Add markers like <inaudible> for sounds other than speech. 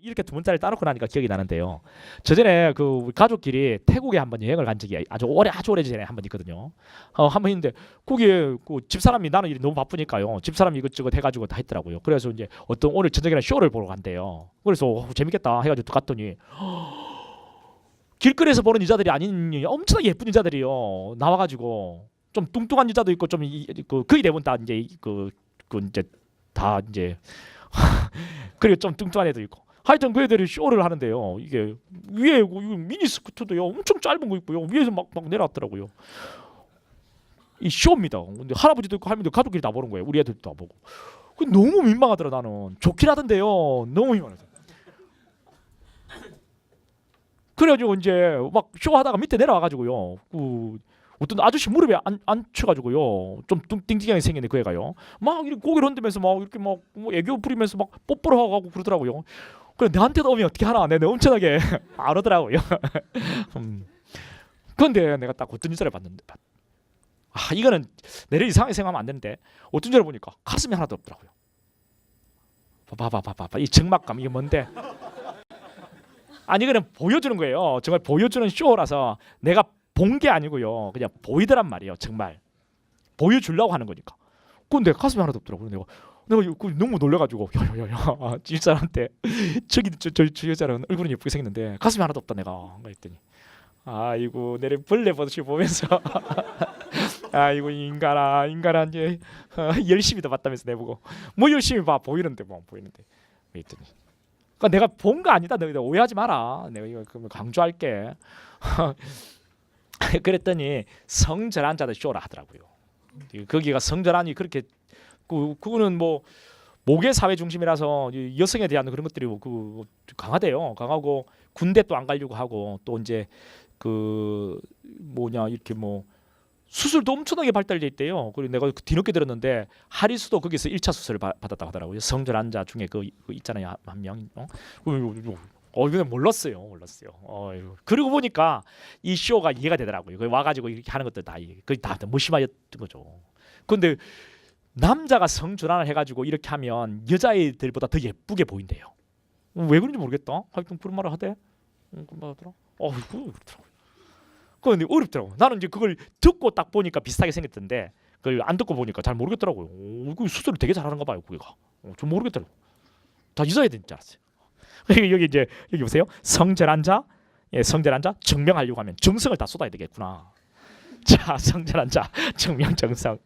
이렇게 두 문자를 따놓고 나니까 기억이 나는데요. 저 전에 그 가족끼리 태국에 한번 여행을 간 적이 아주 오래 아주 오래 전에 한 번 있거든요. 어, 한 번 있는데 거기에 그 집사람이 나는 일이 너무 바쁘니까요. 집사람이 이것저것 해가지고 다 했더라고요. 그래서 이제 어떤 오늘 저녁에는 쇼를 보러 간대요. 그래서 어, 재밌겠다 해가지고 또 갔더니 <gasps> 길거리에서 보는 여자들이 아닌 엄청나게 예쁜 여자들이요 나와가지고 좀 뚱뚱한 여자도 있고 좀 그 거의 대부분 다 이제 그, 그 이제 다 이제 <laughs> 그리고 좀 뚱뚱한 애도 있고 하여튼 그 애들이 쇼를 하는데요. 이게 위에 그 미니스커트도요. 엄청 짧은 거 입고요. 위에서 막, 막 내려왔더라고요. 이 쇼입니다. 근데 할아버지도 있고 할머니도 가족끼리 다 보는 거예요. 우리 애들도 다 보고. 그 너무 민망하더라 나는. 좋긴 하던데요. 너무 민망해서. 그래가지고 이제 막 쇼하다가 밑에 내려와가지고요. 그 어떤 아저씨 무릎에 안, 앉혀가지고요. 좀 뚱띵띵하게 생겼네 그 애가요. 막 이렇게 고개를 흔들면서 막 이렇게 막뭐 애교 부리면서 막 뽀뽀를 하고 그러더라고요. 그래 내한테도 오면 어떻게 하나? 내가 엄청나게 <laughs> 안 오더라고요. <laughs> 음. 그런데 내가 딱 여자를 봤는데 봤- 아 이거는 내를 이상하게 생각하면 안 되는데 여자를 보니까 가슴이 하나도 없더라고요. 봐봐 봐봐봐 이 적막감 이게 뭔데? 아니 이거는 보여주는 거예요. 정말 보여주는 쇼라서 내가 본 게 아니고요. 그냥 보이더란 말이에요. 정말 보여주려고 하는 거니까. 근데 가슴이 하나도 없더라고요. 내가 내가 그 너무 놀래가지고 야야야 집사람한테 <laughs> 저기 저, 저, 저 여자는 얼굴은 예쁘게 생겼는데 가슴이 하나도 없다 내가 그랬더니 아이고 내를 벌레 보듯이 보면서 <laughs> 아이고 인간아 인간아 이제 어, 열심히 더 봤다면서 내보고 뭐 열심히 봐 보이는데 뭐 보이는데 그랬더니 그러니까 내가 본 거 아니다. 너희들 오해하지 마라. 내가 이거 강조할게. <laughs> 그랬더니 성전환자들 쇼라 하더라고요. 거기가 성전환이 그렇게 그 그거는 뭐 모계 사회 중심이라서 이 여성에 대한 그런 것들이 그 강하대요. 강하고 군대 또 안 가려고 하고 또 이제 그 뭐냐 이렇게 뭐 수술도 엄청나게 발달돼 있대요. 그리고 내가 그 뒤늦게 들었는데 하리수도 거기서 1차 수술을 받, 받았다고 하더라고요. 성전 환자 중에 그, 그 있잖아요 한 명. 어? 어 이거 몰랐어요, 몰랐어요. 어 그러고 보니까 이 쇼가 이해가 되더라고요. 그 와가지고 이렇게 하는 것들 다 이게 거의 다 무심하였던 거죠. 근데 남자가 성전환을 해가지고 이렇게 하면 여자애들보다 더 예쁘게 보인대요. 어, 왜 그런지 모르겠다. 하여튼 그런 말을 하대. 어, 그런 말 하더라. 어. 그런데 어렵더라고. 나는 이제 그걸 듣고 딱 보니까 비슷하게 생겼던데 그걸 안 듣고 보니까 잘 모르겠더라고요. 오, 그 수술을 되게 잘하는가 봐요, 그게가. 어, 좀 모르겠더라고. 다 여자애들인 줄 알았어요. <laughs> 여기, 이제 여기 보세요. 성전환자, 예, 성전환자 증명하려고 하면 정성을 다 쏟아야 되겠구나. <laughs> 자, 성전환자 증명 정성.